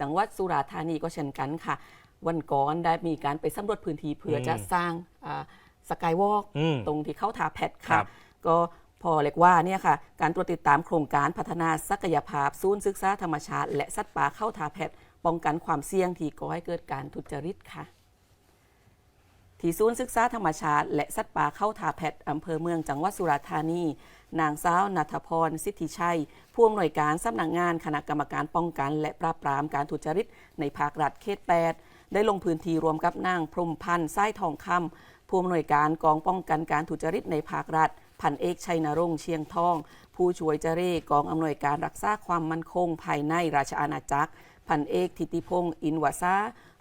จังหวัดสุราษฎร์ธานีก็เช่นกันค่ะ วันก่อนได้มีการไปสำรวจพื้นที่เพื่ออมจะสร้างสกายวอล์กอืมตรงที่เข้าทาแพทครัค่ะบก็พอเรียกว่าเนี่ยค่ะ การตรวจติดตามโครงการพัฒนาศักยภาพศูนย์ศึกษาธรรมชาติ และสัตว์ป่าเข้าทาแพทป้องกันความเสี่ยงที่ก่อให้เกิดการทุจริตค่ะ ที่ศูนย์ศึกษาธรรมชาติ และสัตว์ป่าเข้าทาแพทอำเภอเมืองจังหวัดสุราษฎร์ธานี นางสาวนัทพร สิทธิชัย ผู้อำนวยการสำนักงานคณะกรรมการป้องกัน และปราบปรามการทุจริต ในภาครัฐเขต 8 ได้ลงพื้นที่รวมกับนางพรมพันธ์ไส้ทองคำผู้อำนวยการกองป้องกันการทุจริตในภาครัฐพันเอกชัยนรงค์เชียงทอง ผู้ช่วยเจรกองอำนวยการรักษาความมั่นคงภายในราชอาณาจักร พันเอกทิติพงศ์อินวาซา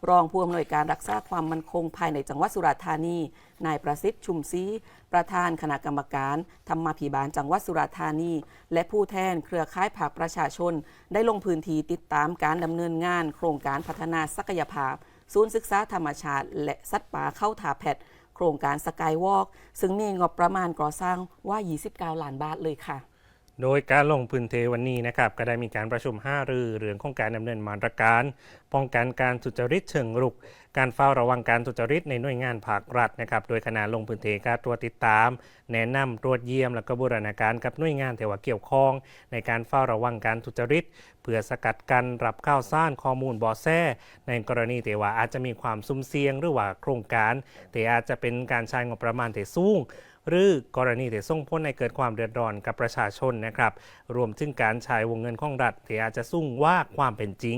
รองผู้อำนวยการรักษาความมั่นคงภายในจังหวัดสุราษฎร์ธานี นายประสิทธิ์ชุมศรีประธานคณะกรรมการธรรมาภิบาลจังหวัดสุราษฎร์ธานี และผู้แทนเครือข่ายภาคประชาชน ได้ลงพื้นที่ติดตามการดำเนินงาน โครงการพัฒนาศักยภาพ ศูนย์ศึกษาธรรมชาติ และสัตว์ป่าเข้าทาแพทโครงการสกายวอล์กซึ่งมีงบประมาณก่อสร้างว่า 29 ล้านบาทเลยค่ะ โดยการลงพื้นเทวันนี้นะครับก็ได้มีการประชุมห้ารือเรื่องของการดำเนินมาตรการ ป้องกันการทุจริตเชิงรุก การเฝ้าระวังการทุจริตในหน่วยงานภาครัฐนะครับโดยคณะลงพื้นเทการตรวจติดตาม แนะนำตรวจเยี่ยม และก็บูรณาการกับหน่วยงานที่ว่าเกี่ยวข้อง ในการเฝ้าระวังการทุจริต เพื่อสกัดกันรับข้าวสารข้อมูลบอแสในกรณีที่ว่าอาจจะมีความซุ่มเสี่ยงหรือว่าโครงการที่อาจจะเป็นการใช้งบประมาณที่สูง หรือกรณีที่ส่งผลให้เกิดความเดือดร้อนกับประชาชนนะครับ รวมถึงการใช้วงเงินของรัฐที่อาจจะสูงว่าความเป็นจริง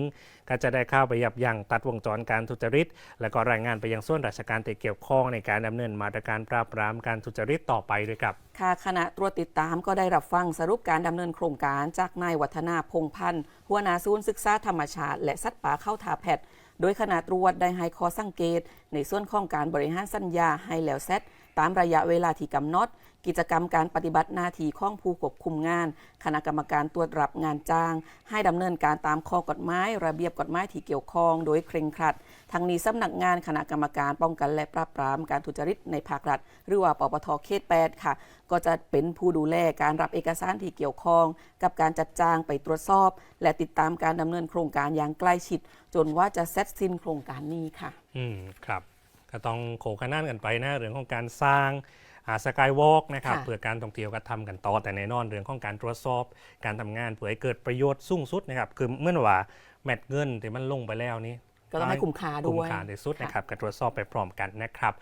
ก็จะได้เข้าไปยับยั้งตัดวงจรการทุจริต และก็รายงานไปยังส่วนราชการที่เกี่ยวข้องในการดำเนินมาตรการปราบปรามการทุจริตต่อไปด้วยครับค่ะคณะตรวจติดตามก็ได้รับฟังสรุปการดำเนินโครงการจากนายวัฒนาพงพันธ์หัวหน้าศูนย์ศึกษาธรรมชาติ และสัตว์ป่าเข้าทาแพทโดยคณะตรวจได้ให้ข้อสังเกต ในส่วนของการบริหารสัญญาให้แล้วเสร็จ ตามระยะเวลาที่กำหนด กิจกรรมการปฏิบัติหน้าที่ของผู้ควบคุมงาน คณะกรรมการตรวจรับงานจ้าง ให้ดำเนินการตามข้อกฎหมายระเบียบกฎหมายที่เกี่ยวข้องโดยเคร่งครัด ทั้งนี้สำนักงานคณะกรรมการป้องกันและปราบปรามการทุจริตในภาครัฐ หรือว่าปปทเขต8ค่ะ ก็จะเป็นผู้ดูแลการรับเอกสารที่เกี่ยวข้อง กับการจัดจ้างไปตรวจสอบ และติดตามการดำเนินโครงการอย่างใกล้ชิด จนว่าจะเสร็จสิ้นโครงการนี้ค่ะ อืม ครับ ก็ต้องโขขนานกันไปนะเรื่องของการสร้างสกายวอล์กนะครับค่ะ เพื่อการท่องเที่ยวก็ทำกันต่อแต่แน่นอนเรื่องของการตรวจสอบ การทำงานเพื่อให้เกิดประโยชน์สูงสุดนะครับคือเมื่อว่าแมตเงินที่มันลงไปแล้วนี้ ก็ต้องให้คุ้มค่าคุ้มด้วยค่าที่สุดนะครับก็ตรวจสอบไปพร้อมกันนะครับ